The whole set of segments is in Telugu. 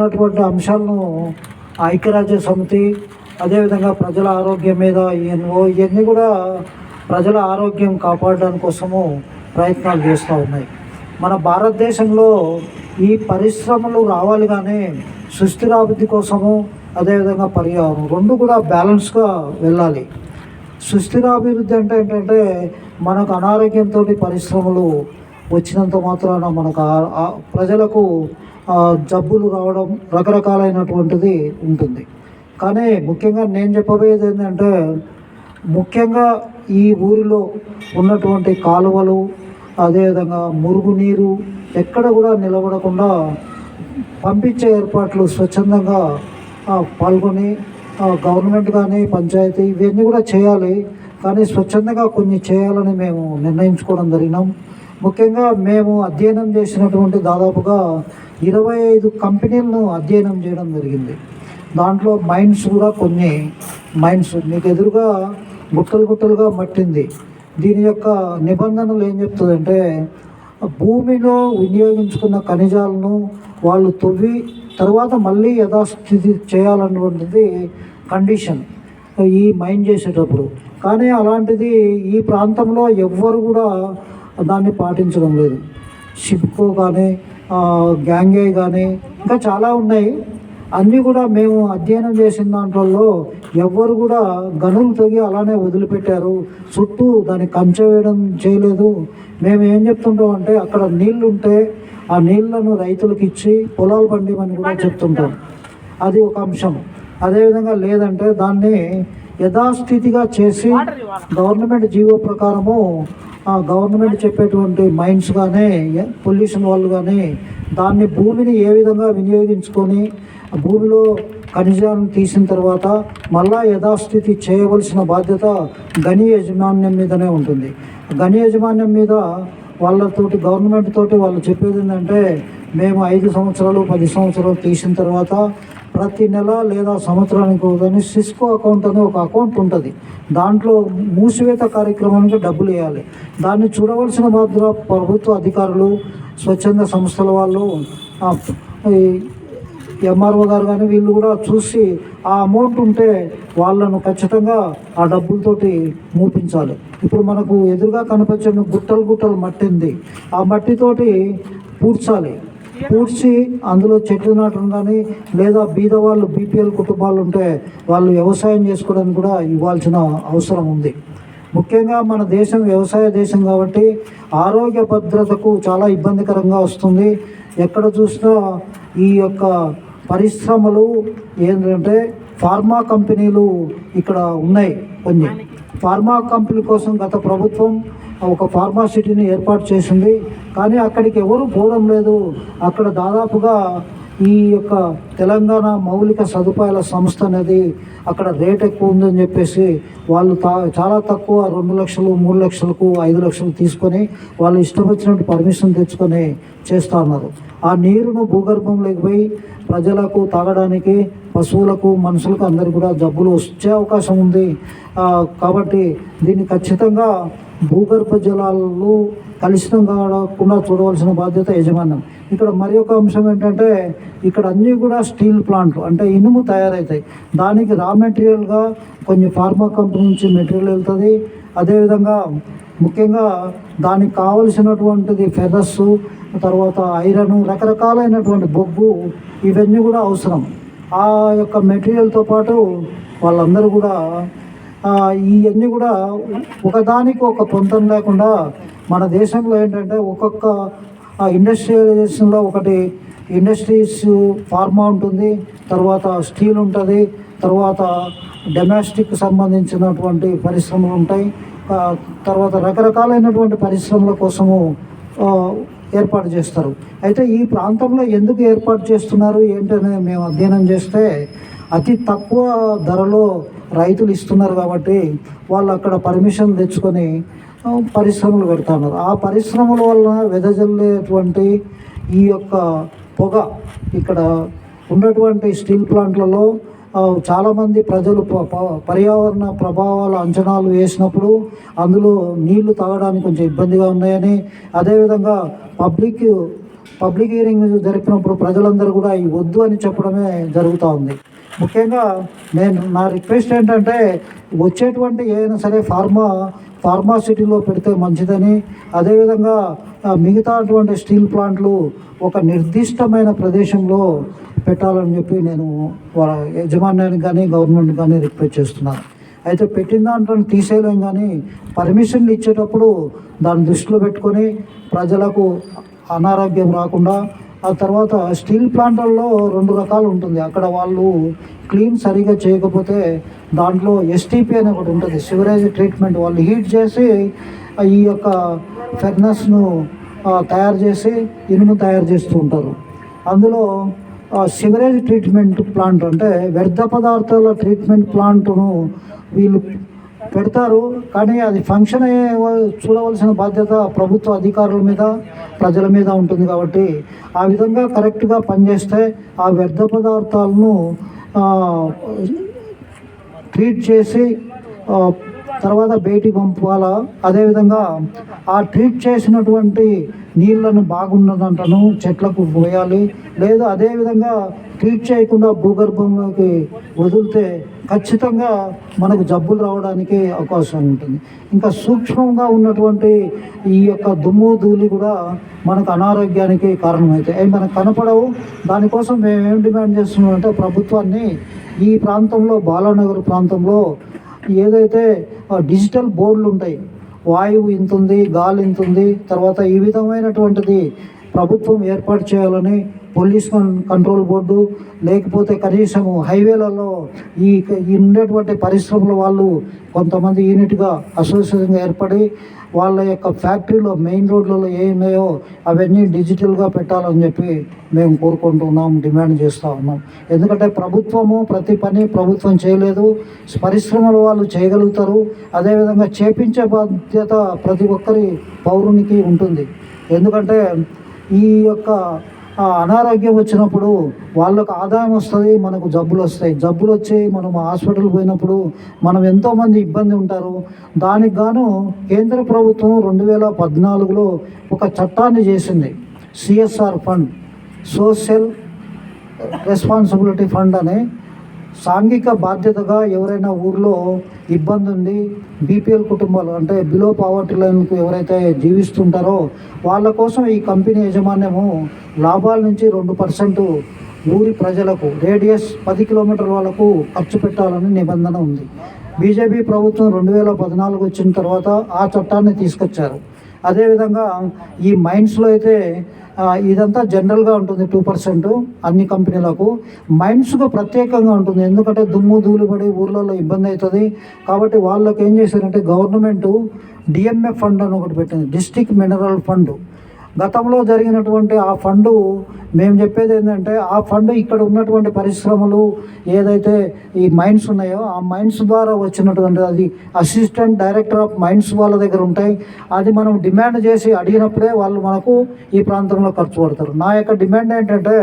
ఉన్నటువంటి అంశాలను ఐక్యరాజ్య సమితి అదేవిధంగా ప్రజల ఆరోగ్యం మీద ఎన్నో ఇవన్నీ కూడా ప్రజల ఆరోగ్యం కాపాడడం కోసము ప్రయత్నాలు చేస్తూ ఉన్నాయి. మన భారతదేశంలో ఈ పరిశ్రమలు రావాలి కానీ సుస్థిరాభివృద్ధి కోసము అదేవిధంగా పర్యావరణం రెండు కూడా బ్యాలెన్స్గా వెళ్ళాలి. సుస్థిరాభివృద్ధి అంటే ఏంటంటే మనకు అనారోగ్యంతో పరిశ్రమలు వచ్చినంత మాత్రాన మనకు ప్రజలకు జబ్బులు రావడం రకరకాలైనటువంటిది ఉంటుంది. కానీ ముఖ్యంగా నేను చెప్పబోయేది ఏంటంటే ముఖ్యంగా ఈ ఊరిలో ఉన్నటువంటి కాలువలు అదేవిధంగా మురుగునీరు ఎక్కడ కూడా నిలబడకుండా పంపించే ఏర్పాట్లు స్వచ్ఛందంగా పాల్గొని గవర్నమెంట్ కానీ పంచాయతీ ఇవన్నీ కూడా చేయాలి. కానీ స్వచ్ఛందంగా కొన్ని చేయాలని మేము నిర్ణయించుకోవడం జరిగినాం. ముఖ్యంగా మేము అధ్యయనం చేసినటువంటి దాదాపుగా ఇరవై ఐదు కంపెనీలను అధ్యయనం చేయడం జరిగింది. దాంట్లో మైన్స్ కూడా కొన్ని. మైన్స్ మీకు ఎదురుగా గుట్టలు గుట్టలుగా మట్టింది దీని యొక్క నిబంధనలు ఏం చెప్తుందంటే భూమిలో వినియోగించుకున్న ఖనిజాలను వాళ్ళు తవ్వి తర్వాత మళ్ళీ యథాస్థితి చేయాలన్నటువంటిది కండిషన్ ఈ మైన్ చేసేటప్పుడు. కానీ అలాంటిది ఈ ప్రాంతంలో ఎవ్వరు కూడా దాన్ని పాటించడం లేదు. షిప్కో కానీ గ్యాంగే కానీ ఇంకా చాలా ఉన్నాయి. అన్నీ కూడా మేము అధ్యయనం చేసిన దాంట్లో ఎవ్వరు కూడా గనులు తొగి అలానే వదిలిపెట్టారు. చుట్టూ దాన్ని కంచె వేయడం చేయలేదు. మేము ఏం చెప్తుంటాం అంటే అక్కడ నీళ్ళు ఉంటే ఆ నీళ్ళను రైతులకు ఇచ్చి పొలాలు పండిమని కూడా చెప్తుంటాం. అది ఒక అంశం. అదేవిధంగా లేదంటే దాన్ని యథాస్థితిగా చేసి గవర్నమెంట్ జీవో ప్రకారము ఆ గవర్నమెంట్ చెప్పేటువంటి మైండ్స్ కానీ పొల్యూషన్ వాళ్ళు కానీ దాన్ని భూమిని ఏ విధంగా వినియోగించుకొని భూమిలో ఖనిజాలను తీసిన తర్వాత మళ్ళా యథాస్థితి చేయవలసిన బాధ్యత గని యాజమాన్యం మీదనే ఉంటుంది. గని యాజమాన్యం మీద వాళ్ళతోటి గవర్నమెంట్ తోటి వాళ్ళు చెప్పేది ఏంటంటే మేము ఐదు సంవత్సరాలు పది సంవత్సరాలు తీసిన తర్వాత ప్రతి నెల లేదా సంవత్సరానికి ఒకదాన్ని సిస్కో అకౌంట్ అని ఒక అకౌంట్ ఉంటుంది. దాంట్లో మూసివేత కార్యక్రమానికి డబ్బులు వేయాలి. దాన్ని చూడవలసిన బాధ్యత ప్రభుత్వ అధికారులు స్వచ్ఛంద సంస్థల వాళ్ళు ఎంఆర్ఓ గారు కానీ వీళ్ళు కూడా చూసి ఆ అమౌంట్ ఉంటే వాళ్ళను ఖచ్చితంగా ఆ డబ్బులతోటి మూపించాలి. ఇప్పుడు మనకు ఎదురుగా కనిపించిన గుట్టలు గుట్టలు మట్టి ఉంది ఆ మట్టితోటి పూడ్చాలి. పూడ్చి అందులో చెట్లు నాటడం కానీ లేదా బీద వాళ్ళు బీపీఎల్ కుటుంబాలు ఉంటే వాళ్ళు వ్యవసాయం చేసుకోవడానికి కూడా ఇవ్వాల్సిన అవసరం ఉంది. ముఖ్యంగా మన దేశం వ్యవసాయ దేశం కాబట్టి ఆరోగ్య భద్రతకు చాలా ఇబ్బందికరంగా వస్తుంది. ఎక్కడ చూసినా ఈ యొక్క పరిశ్రమలు ఏంటంటే ఫార్మా కంపెనీలు ఇక్కడ ఉన్నాయి కొన్ని. ఫార్మా కంపెనీ కోసం గత ప్రభుత్వం ఒక ఫార్మాసిటీని ఏర్పాటు చేసింది. కానీ అక్కడికి ఎవరు పోవడం లేదు. అక్కడ దాదాపుగా ఈ యొక్క తెలంగాణ మౌలిక సదుపాయాల సంస్థ అనేది అక్కడ రేట్ ఎక్కువ ఉందని చెప్పేసి వాళ్ళు తా చాలా తక్కువ రెండు లక్షలు మూడు లక్షలకు ఐదు లక్షలు తీసుకొని వాళ్ళు ఇష్టం వచ్చినట్టు పర్మిషన్ తెచ్చుకొని చేస్తూ ఉన్నారు. ఆ నీరును భూగర్భంలోకి పోయి ప్రజలకు తాగడానికి పశువులకు మనుషులకు అందరికీ కూడా జబ్బులు వచ్చే అవకాశం ఉంది. కాబట్టి దీన్ని ఖచ్చితంగా భూగర్భ జలాలు కలుషితం కాకుండా చూడవలసిన బాధ్యత యజమాన్యం. ఇక్కడ మరి ఒక అంశం ఏంటంటే ఇక్కడ అన్నీ కూడా స్టీల్ ప్లాంట్లు అంటే ఇనుము తయారవుతాయి దానికి రా మెటీరియల్గా కొన్ని ఫార్మా కంపెనీ నుంచి మెటీరియల్ వెళ్తుంది. అదేవిధంగా ముఖ్యంగా దానికి కావలసినటువంటిది ఫెదర్స్ తర్వాత ఐరన్ రకరకాలైనటువంటి బొగ్గు ఇవన్నీ కూడా అవసరం. ఆ యొక్క మెటీరియల్తో పాటు వాళ్ళందరూ కూడా ఇవన్నీ కూడా ఒకదానికి ఒక పొంతం లేకుండా మన దేశంలో ఏంటంటే ఒక్కొక్క ఇండస్ట్రియలైజేషన్లో ఒకటి ఇండస్ట్రీస్ ఫార్మా ఉంటుంది తర్వాత స్టీల్ ఉంటుంది తర్వాత డొమెస్టిక్ సంబంధించినటువంటి పరిశ్రమలు ఉంటాయి తర్వాత రకరకాలైనటువంటి పరిశ్రమల కోసము ఏర్పాటు చేస్తారు. అయితే ఈ ప్రాంతంలో ఎందుకు ఏర్పాటు చేస్తున్నారు ఏంటనే మేము అధ్యయనం చేస్తే అతి తక్కువ ధరలో రైతులు ఇస్తున్నారు కాబట్టి వాళ్ళు అక్కడ పర్మిషన్ తెచ్చుకొని పరిశ్రమలు పెడుతున్నారు ఆ పరిశ్రమల వలన వెదజల్లేటువంటి ఈ యొక్క పొగ ఇక్కడ ఉన్నటువంటి స్టీల్ ప్లాంట్లలో చాలామంది ప్రజలు ప- ప- పర్యావరణ ప్రభావాల అంచనాలు వేసినప్పుడు అందులో నీళ్ళు తాగడానికి కొంచెం ఇబ్బందిగా ఉన్నాయని అదేవిధంగా పబ్లిక్ పబ్లిక్ హీరింగ్ జరిపినప్పుడు ప్రజలందరూ కూడా ఈ వద్దు అని చెప్పడమే జరుగుతూ ఉంది. ముఖ్యంగా నేను నా రిక్వెస్ట్ ఏంటంటే వచ్చేటువంటి ఏదైనా సరే ఫార్మా ఫార్మాసిటీలో పెడితే మంచిదని. అదేవిధంగా మిగతా అటువంటి స్టీల్ ప్లాంట్లు ఒక నిర్దిష్టమైన ప్రదేశంలో పెట్టాలని చెప్పి నేను వాళ్ళ యజమాన్యానికి కానీ గవర్నమెంట్ కానీ రిక్వెస్ట్ చేస్తున్నాను అయితే పెట్టిన దాంట్లో తీసేయలేం కానీ పర్మిషన్లు ఇచ్చేటప్పుడు దాన్ని దృష్టిలో పెట్టుకొని ప్రజలకు అనారోగ్యం రాకుండా ఆ తర్వాత స్టీల్ ప్లాంట్లలో రెండు రకాలు ఉంటుంది. అక్కడ వాళ్ళు క్లీన్ సరిగా చేయకపోతే దాంట్లో ఎస్టీపీ అని ఒకటి ఉంటుంది. సివరేజ్ ట్రీట్మెంట్ వాళ్ళు హీట్ చేసి ఈ యొక్క ఫెర్నస్ను తయారు చేసి ఇనుము తయారు చేస్తూ ఉంటారు. అందులో సివరేజ్ ట్రీట్మెంట్ ప్లాంట్ అంటే వ్యర్థ పదార్థాల ట్రీట్మెంట్ ప్లాంట్ను వీళ్ళు పెడతారు. కానీ అది ఫంక్షన్ అయ్యే చూడవలసిన బాధ్యత ప్రభుత్వ అధికారుల మీద ప్రజల మీద ఉంటుంది కాబట్టి ఆ విధంగా కరెక్ట్గా పనిచేస్తే ఆ వ్యర్థ పదార్థాలను ట్రీట్ చేసి తర్వాత బయటికి పంపాలా? అదేవిధంగా ఆ ట్రీట్ చేసినటువంటి నీళ్ళను బాగున్నదంటను చెట్లకు పోయాలి. లేదు అదేవిధంగా ట్రీట్ చేయకుండా భూగర్భంలోకి వదిలితే ఖచ్చితంగా మనకు జబ్బులు రావడానికి అవకాశం ఉంటుంది. ఇంకా సూక్ష్మంగా ఉన్నటువంటి ఈ యొక్క దుమ్ము ధూళి కూడా మనకు అనారోగ్యానికి కారణమవుతాయి అవి మనకు కనపడవు. దానికోసం మేము ఏం డిమాండ్ చేస్తున్నాం అంటే ప్రభుత్వాన్ని ఈ ప్రాంతంలో బాలానగర్ ప్రాంతంలో ఏదైతే డిజిటల్ బోర్డులు ఉంటాయి వాయువు ఇంతుంది గాలి ఇంతుంది తర్వాత ఈ విధమైనటువంటిది ప్రభుత్వం ఏర్పాటు చేయాలని పోలీస్ కంట్రోల్ బోర్డు లేకపోతే కనీసం హైవేలలో ఈ ఈ ఉండేటువంటి పరిశ్రమల వాళ్ళు కొంతమంది యూనిట్గా అసోసియేషన్గా ఏర్పడి వాళ్ళ యొక్క ఫ్యాక్టరీలో మెయిన్ రోడ్లలో ఏమున్నాయో అవన్నీ డిజిటల్గా పెట్టాలని చెప్పి మేము కోరుకుంటున్నాం డిమాండ్ చేస్తూ ఉన్నాం. ఎందుకంటే ప్రభుత్వము ప్రతి పని ప్రభుత్వం చేయలేదు పరిశ్రమల వాళ్ళు చేయగలుగుతారు అదేవిధంగా చేపించే బాధ్యత ప్రతి ఒక్కరి పౌరునికి ఉంటుంది. ఎందుకంటే ఈ యొక్క అనారోగ్యం వచ్చినప్పుడు వాళ్ళకు ఆదాయం వస్తుంది మనకు జబ్బులు వస్తాయి. జబ్బులు వచ్చి మనం హాస్పిటల్ పోయినప్పుడు మనం ఎంతోమంది ఇబ్బంది ఉంటారు. దానికి గాను కేంద్ర ప్రభుత్వం రెండు వేల పద్నాలుగులో ఒక చట్టాన్ని చేసింది. CSR fund social responsibility fund అని సాంఘిక బాధ్యతగా ఎవరైనా ఊర్లో ఇబ్బంది ఉంది బీపీఎల్ కుటుంబాలు అంటే బిలో పావర్టీ లైన్కు ఎవరైతే జీవిస్తుంటారో వాళ్ళ కోసం ఈ కంపెనీ యాజమాన్యము లాభాల నుంచి రెండు పర్సెంట్ ఊరి ప్రజలకు రేడియస్ పది కిలోమీటర్ల వాళ్ళకు ఖర్చు పెట్టాలని నిబంధన ఉంది. బీజేపీ ప్రభుత్వం రెండు వేల పద్నాలుగు వచ్చిన తర్వాత ఆ చట్టాన్ని తీసుకొచ్చారు. అదేవిధంగా ఈ మైండ్స్లో అయితే ఇదంతా జనరల్గా ఉంటుంది టూ పర్సెంట్ అన్ని కంపెనీలకు. మైండ్స్కు ప్రత్యేకంగా ఉంటుంది ఎందుకంటే దుమ్ము ధూళి పడి ఊర్లలో ఇబ్బంది అవుతుంది. కాబట్టి వాళ్ళకి ఏం చేశారంటే గవర్నమెంట్ డిఎంఎఫ్ ఫండ్ అని ఒకటి పెట్టింది డిస్టిక్ మినరల్ ఫండ్. గతంలో జరిగినటువంటి ఆ ఫండు మేము చెప్పేది ఏంటంటే ఆ ఫండ్ ఇక్కడ ఉన్నటువంటి పరిశ్రమలు ఏదైతే ఈ మైన్స్ ఉన్నాయో ఆ మైన్స్ ద్వారా వచ్చినటువంటి అది అసిస్టెంట్ డైరెక్టర్ ఆఫ్ మైన్స్ వాళ్ళ దగ్గర ఉంటాయి. అది మనం డిమాండ్ చేసి అడిగినప్పుడే వాళ్ళు మనకు ఈ ప్రాంతంలో ఖర్చు పెడతారు. నా యొక్క డిమాండ్ ఏంటంటే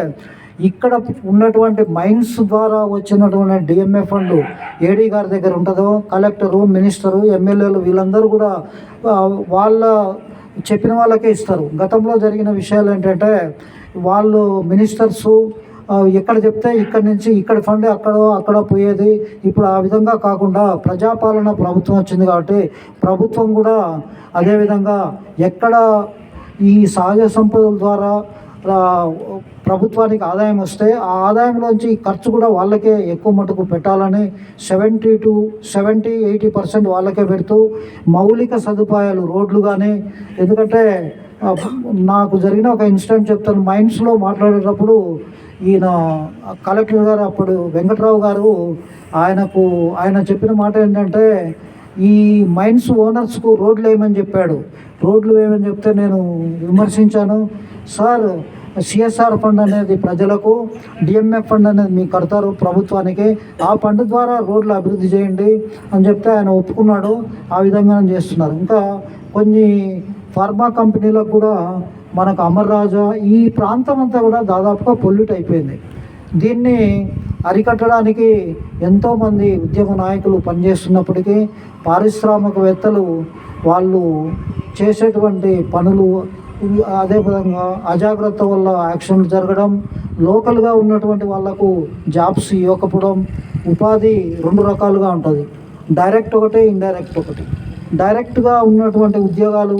ఇక్కడ ఉన్నటువంటి మైన్స్ ద్వారా వచ్చినటువంటి డిఎంఏ ఫండ్ ఏడీ గారి దగ్గర ఉంటుందో కలెక్టరు మినిస్టరు ఎమ్మెల్యేలు వీళ్ళందరూ కూడా వాళ్ళ చెప్పిన వాళ్ళకే ఇస్తారు. గతంలో జరిగిన విషయాలు ఏంటంటే వాళ్ళు మినిస్టర్సు ఎక్కడ చెప్తే ఇక్కడ నుంచి ఇక్కడ ఫండ్ అక్కడ అక్కడ పోయేది. ఇప్పుడు ఆ విధంగా కాకుండా ప్రజాపాలన ప్రభుత్వం వచ్చింది కాబట్టి ప్రభుత్వం కూడా అదేవిధంగా ఎక్కడ ఈ సహజ సంపదల ద్వారా ప్రభుత్వానికి ఆదాయం వస్తే ఆ ఆదాయంలోంచి ఖర్చు కూడా వాళ్ళకే ఎక్కువ మటుకు పెట్టాలని seventy two seventy eighty percent వాళ్ళకే పెడుతూ మౌలిక సదుపాయాలు రోడ్లు కానీ ఎందుకంటే నాకు జరిగిన ఒక ఇన్సిడెంట్ చెప్తాను. మైండ్స్లో మాట్లాడేటప్పుడు ఈయన కలెక్టర్ గారు అప్పుడు వెంకట్రావు గారు ఆయనకు ఆయన చెప్పిన మాట ఏంటంటే ఈ మైన్స్ ఓనర్స్కు రోడ్లు వేయమని చెప్పాడు. రోడ్లు వేయమని చెప్తే నేను విమర్శించాను. సార్ సిఎస్ఆర్ ఫండ్ అనేది ప్రజలకు డిఎంఎఫ్ ఫండ్ అనేది మీకు కడతారు ప్రభుత్వానికి. ఆ ఫండ్ ద్వారా రోడ్లు అభివృద్ధి చేయండి అని చెప్తే ఆయన ఒప్పుకున్నాడు. ఆ విధంగా చేస్తున్నారు. ఇంకా కొన్ని ఫార్మా కంపెనీలకు కూడా మనకు అమర్రాజా ఈ ప్రాంతం అంతా కూడా దాదాపుగా పొల్యూట్ అయిపోయింది. దీన్ని అరికట్టడానికి ఎంతోమంది ఉద్యమ నాయకులు పనిచేస్తున్నప్పటికీ పారిశ్రామికవేత్తలు వాళ్ళు చేసేటువంటి పనులు ఇవి అదే విధంగా అజాగ్రత్త వల్ల యాక్సిడెంట్ జరగడం లోకల్గా ఉన్నటువంటి వాళ్ళకు జాబ్స్ ఇవ్వకపోవడం ఉపాధి రెండు రకాలుగా ఉంటుంది. డైరెక్ట్ ఒకటి ఇండైరెక్ట్ ఒకటి. డైరెక్ట్గా ఉన్నటువంటి ఉద్యోగాలు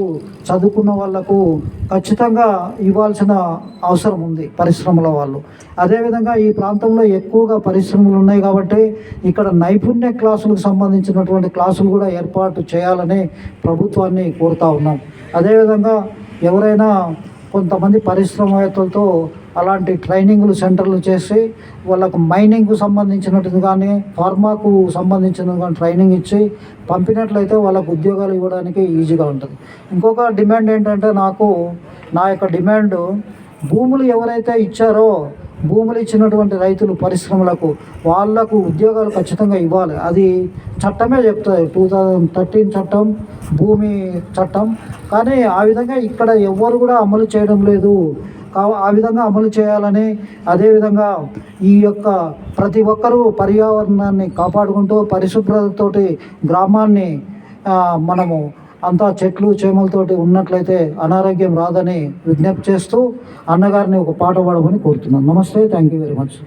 చదువుకున్న వాళ్ళకు ఖచ్చితంగా ఇవ్వాల్సిన అవసరం ఉంది పరిశ్రమల వాళ్ళు. అదేవిధంగా ఈ ప్రాంతంలో ఎక్కువగా పరిశ్రమలు ఉన్నాయి కాబట్టి ఇక్కడ నైపుణ్య క్లాసులకు సంబంధించినటువంటి క్లాసులు కూడా ఏర్పాటు చేయాలని ప్రభుత్వాన్ని కోరుతా ఉన్నాం. అదేవిధంగా ఎవరైనా కొంతమంది పరిశ్రమవేత్తలతో అలాంటి ట్రైనింగ్లు సెంటర్లు చేసి వాళ్ళకు మైనింగ్కు సంబంధించినట్టు కానీ ఫార్మాకు సంబంధించినది కానీ ట్రైనింగ్ ఇచ్చి పంపినట్లయితే వాళ్ళకు ఉద్యోగాలు ఇవ్వడానికి ఈజీగా ఉంటుంది. ఇంకొక డిమాండ్ ఏంటంటే నాకు నా యొక్క డిమాండ్ భూములు ఎవరైతే ఇచ్చారో భూములు ఇచ్చినటువంటి రైతులు పరిశ్రమలకు వాళ్ళకు ఉద్యోగాలు ఖచ్చితంగా ఇవ్వాలి. అది చట్టమే చెప్తుంది. టూ థౌజండ్ థర్టీన్ చట్టం భూమి చట్టం. కానీ ఆ విధంగా ఇక్కడ ఎవ్వరు కూడా అమలు చేయడం లేదు. కా- ఆ విధంగా అమలు చేయాలని అదేవిధంగా ఈ యొక్క ప్రతి ఒక్కరూ పర్యావరణాన్ని కాపాడుకుంటూ పరిశుభ్రతతోటి గ్రామాన్ని మనము అంతా చెట్లు చేమలతోటి ఉన్నట్లయితే అనారోగ్యం రాదని విజ్ఞప్తి చేస్తూ అన్నగారిని ఒక పాట పాడమని కోరుతున్నాను. నమస్తే థ్యాంక్ యూ వెరీ మచ్